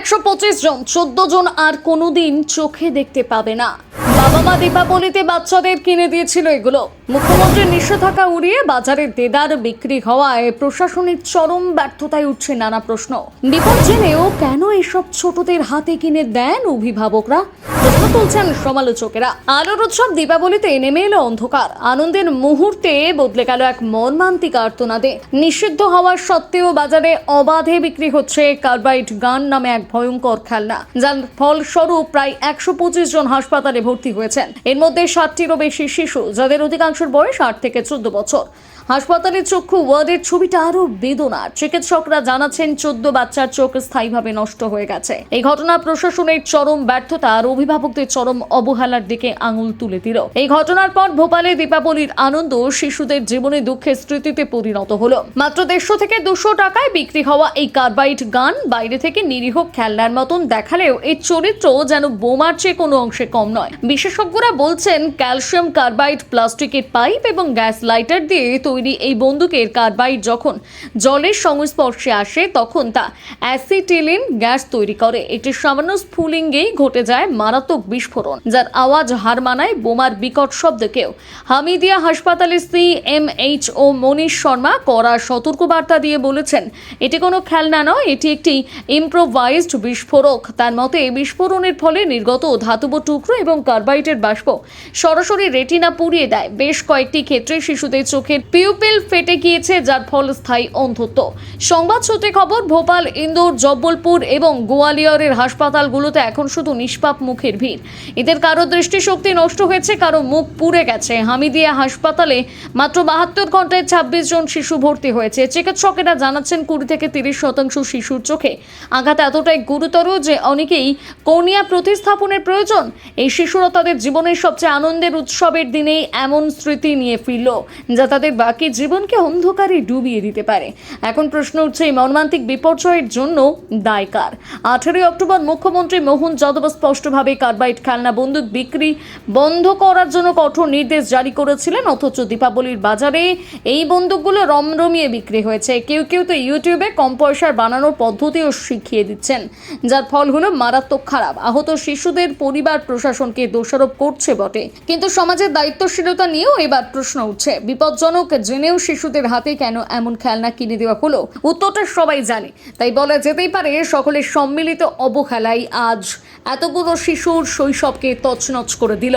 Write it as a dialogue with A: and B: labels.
A: একশো পঁচিশ জন, চোদ্দ জন আর কোনোদিন চোখে দেখতে পাবে না। বাবা মা দীপাবলিতে বাচ্চাদের কিনে দিয়েছিল এগুলো। মুখ্যমন্ত্রীর নিষেধাজ্ঞা উড়িয়ে বাজারে দেদার বিক্রি হওয়ায় প্রশাসনের চরম ব্যর্থতায় উঠছে নানা প্রশ্ন। বিপদ জেনেও কেন এসব ছোটদের হাতে কিনে দেন অভিভাবকরা? প্রশ্ন তুলছেন সমালোচকেরা। আলোর উৎসব দীপাবলিতে নেমে এলো অন্ধকার। আনন্দের মুহূর্তে বদলে গেল এক মর্মান্তিক আর্তনাদে। নিষিদ্ধ হওয়ার সত্ত্বেও বাজারে অবাধে বিক্রি হচ্ছে কার্বাইড গান নামে এক ভয়ঙ্কর খেলনা, যার ফলস্বরূপ প্রায় একশো পঁচিশ জন হাসপাতালে ভর্তি হয়েছেন। এর মধ্যে ষাটটিরও বেশি শিশু, যাদের অধিকাংশের বয়স আট থেকে চোদ্দ বছর। হাসপাতালের চক্ষু ওয়ার্ডের ছবিটা আরও বেদনার। চিকিৎসকরা জানাচ্ছেন চোদ্দ বাচ্চার চোখ স্থায়ীভাবে নষ্ট হয়ে গেছে। এই ঘটনা প্রশাসনের চরম ব্যর্থতা আর অভিভাবকদের চরম অবহেলার দিকে আঙুল তুলে দিল। এই ঘটনার পর ভোপালে দীপাবলির আনন্দ শিশুদের জীবনে দুঃখের স্মৃতিতে পরিণত হলো। মাত্র দেড়শো থেকে দুশো টাকায় বিক্রি হওয়া এই কার্বাইট গান বাইরে থেকে নিরীহ খেলনার মতন দেখালেও এর চরিত্র যেন বোমার চেয়ে কোনো অংশে কম নয়। বিশেষজ্ঞরা বলছেন, ক্যালসিয়াম কার্বাইড, প্লাস্টিকের পাইপ এবং গ্যাস লাইটার দিয়ে তৈরি এই বন্দুকের কার্বাইড যখন জলের সংস্পর্শে আসে, তখন তা অ্যাসিটিলিন গ্যাস তৈরি করে। এটি সামান্য স্ফুলিঙ্গেই ঘটে যায় মারাত্মক বিস্ফোরণ, যার আওয়াজ হার মানায় বোমার বিকট শব্দকেও। হামিদিয়া হাসপাতালে C M H O Manish Sharma কড়া সতর্কবার্তা দিয়ে বলেছেন, এটি কোনো খেলনা নয়, এটি একটি ইম্প্রোভাইজড বিস্ফোরক। তার মতে বিস্ফোরণের ফলে নির্গত ধাতব টুকরো এবং কার্বাইটের বাষ্প সরাসরি রেটিনা পুড়িয়ে দেয়। বেশ কয়েকটি ক্ষেত্রে শিশুদের চোখের পিউপিল ফেটে গিয়েছে, যার ফল স্থায়ী অন্ধত্ব। সংবাদ সূত্রে খবর, ভোপাল, ইন্দোর, জব্বলপুর এবং গোয়ালিয়রের হাসপাতালগুলোতে এখন শুধু নিষ্পাপ মুখের ভিড়। এদের কারও দৃষ্টিশক্তি নষ্ট হয়েছে, কারও মুখ পুড়ে গেছে। হামিদিয়া হাসপাতালে মাত্র বাহাত্তর ঘন্টায় ছাব্বিশ জন শিশু ভর্তি হয়েছে। চিকিৎসকেরা জানাচ্ছেন, কুড়ি থেকে তিরিশ শতাংশ শিশুর চোখে আঘাত এতটাই গুরুতর যে অনেকেই কর্নিয়া প্রতিস্থাপনের প্রয়োজন। এই শিশুরা তাদের জীবনের সবচেয়ে আনন্দের উৎসবের দিনেই এমন স্মৃতি নিয়ে ফিরল, যা তাদের বাকি জীবনকে অন্ধকারে ডুবিয়ে দিতে পারে। এখন প্রশ্ন উঠছে, এই মর্মান্তিক বিপর্যয়ের জন্য দায়কার আঠেরোই অক্টোবর মুখ্যমন্ত্রী মোহন যাদব স্পষ্টভাবে কার্বাইড খেলনা, বন্দুক বিক্রি বন্ধ করার জন্য কঠোর নির্দেশ জারি করেছিলেন। অথচ দীপাবলির বাজারে এই বন্দুকগুলো রমরমিয়ে বিক্রি হয়েছে। কেউ কেউ তো ইউটিউবে কম পয়সার বানানোর পদ্ধতিও শিখিয়ে দিচ্ছেন। যার ফল হলো মারাত্মক খারাপ। আহত শিশুদের পরিবার প্রশাসনকে দোষারোপ করছে বটে। কিন্তু সমাজের দায়িত্বশীলতা নিয়েও এবার প্রশ্ন উঠছে। বিপজ্জনক জেনেও শিশুদের হাতে কেন এমন খেলনা কিনে দেওয়া হলো? উত্তরটা সবাই জানে। তাই বলা যেতেই পারে, সকলের সম্মিলিত অবহেলাই আজ এতগুলো শিশুর শৈশবকে তছনছ করে দিল।